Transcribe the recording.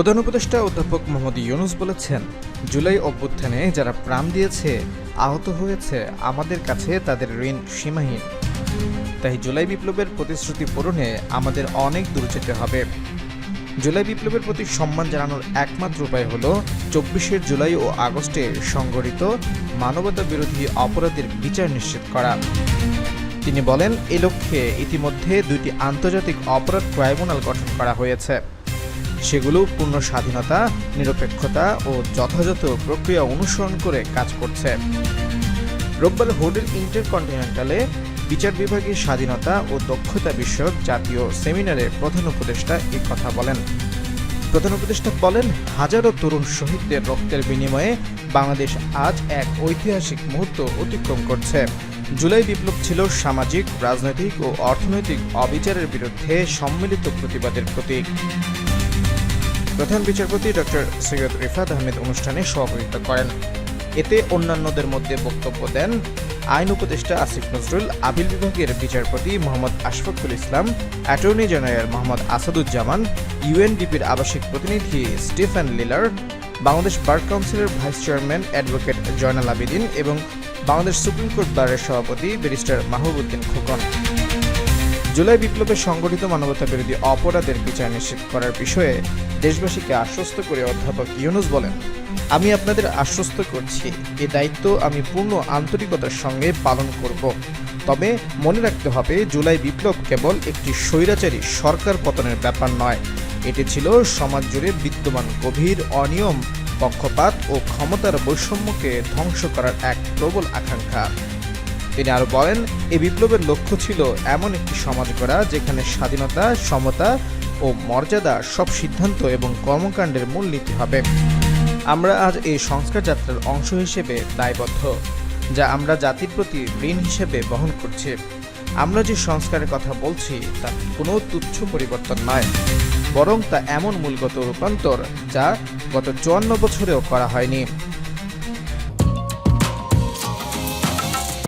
প্রধান উপদেষ্টা অধ্যাপক মোহাম্মদ ইউনুস বলেছেন, জুলাই অভ্যুত্থানে যারা প্রাণ দিয়েছে, আহত হয়েছে, আমাদের কাছে তাদের ঋণ সীমাহীন। তাই জুলাই বিপ্লবের প্রতিশ্রুতি পূরণে আমাদের অনেক দূর যেতে হবে। জুলাই বিপ্লবের প্রতি সম্মান জানানোর একমাত্র উপায় হল চব্বিশে জুলাই ও আগস্টে সংগঠিত মানবতা বিরোধী অপরাধের বিচার নিশ্চিত করা। তিনি বলেন, এ লক্ষ্যে ইতিমধ্যে দুইটি আন্তর্জাতিক অপরাধ ট্রাইব্যুনাল গঠন করা হয়েছে। সেগুলো পূর্ণ স্বাধীনতা নিরপেক্ষতা ও যথাযথ প্রক্রিয়া অনুসরণ করে কাজ করছে। রোববার হোডের ইন্টারকন্টিনেন্টালে বিচার বিভাগের স্বাধীনতা ও দক্ষতা বিষয়ক জাতীয় সেমিনারে প্রধান উপদেষ্টা এই কথা বলেন। প্রধান উপদেষ্টা বলেন, হাজারো তরুণ শহীদদের রক্তের বিনিময়ে বাংলাদেশ আজ এক ঐতিহাসিক মুহূর্ত অতিক্রম করছে। জুলাই বিপ্লব ছিল সামাজিক, রাজনৈতিক ও অর্থনৈতিক অবিচারের বিরুদ্ধে সম্মিলিত প্রতিবাদের প্রতীক। প্রধান বিচারপতি ডক্টর সৈয়দ রিফাত আহমেদ অনুষ্ঠানে সভাপতিত্ব করেন। এতে অন্যান্যদের মধ্যে বক্তব্য দেন আইন উপদেষ্টা আসিফ নজরুল, আপিল বিভাগের বিচারপতি মোহাম্মদ আশফাকুল ইসলাম, অ্যাটর্নি জেনারেল মোহাম্মদ আসাদুজ্জামান, ইউএনডিপির আবাসিক প্রতিনিধি স্টিফেন লিলার, বাংলাদেশ বার কাউন্সিলের vice chairman advocate Joynal Abedin এবং বাংলাদেশ সুপ্রিম কোর্ট বারের সভাপতি ব্যারিস্টার মাহবুবুদ্দিন খোকন। জুলাই বিপ্লবে সংগঠিত মানবতা বিরোধী অপরাধের বিচার নিশ্চিত করার বিষয়ে দেশবাসীকে আশ্বস্ত করে অধ্যাপক ইউনুস বলেন, আমি আপনাদের আশ্বস্ত করছি, এ দায়িত্ব আমি পূর্ণ আন্তরিকতার সঙ্গে পালন করব। তবে মনে রাখতে হবে, জুলাই বিপ্লব কেবল একটি স্বৈরাচারী সরকার পতনের ব্যাপার নয়। এটি ছিল সমাজ জুড়ে বিদ্যমান গভীর অনিয়ম, পক্ষপাত ও ক্ষমতার বৈষম্যকে ধ্বংস করার এক প্রবল আকাঙ্ক্ষা। তিনি আরও বলেন এই বিপ্লবের লক্ষ্য ছিল এমন একটি সমাজ গড়া যেখানে স্বাধীনতা, সমতা ও মর্যাদা সব সিদ্ধান্ত এবং কর্মকাণ্ডের মূল মূলনীতি হবে। আমরা আজ এই সংস্কার যাত্রার অংশ হিসেবে দায়বদ্ধ, যা আমরা জাতির প্রতি ঋণ হিসেবে বহন করছি। আমরা যে সংস্কারের কথা বলছি, তা কোনো তুচ্ছ পরিবর্তন নয়, বরং তা এমন মূলগত রূপান্তর যা গত চুয়ান্ন বছরেও করা হয়নি।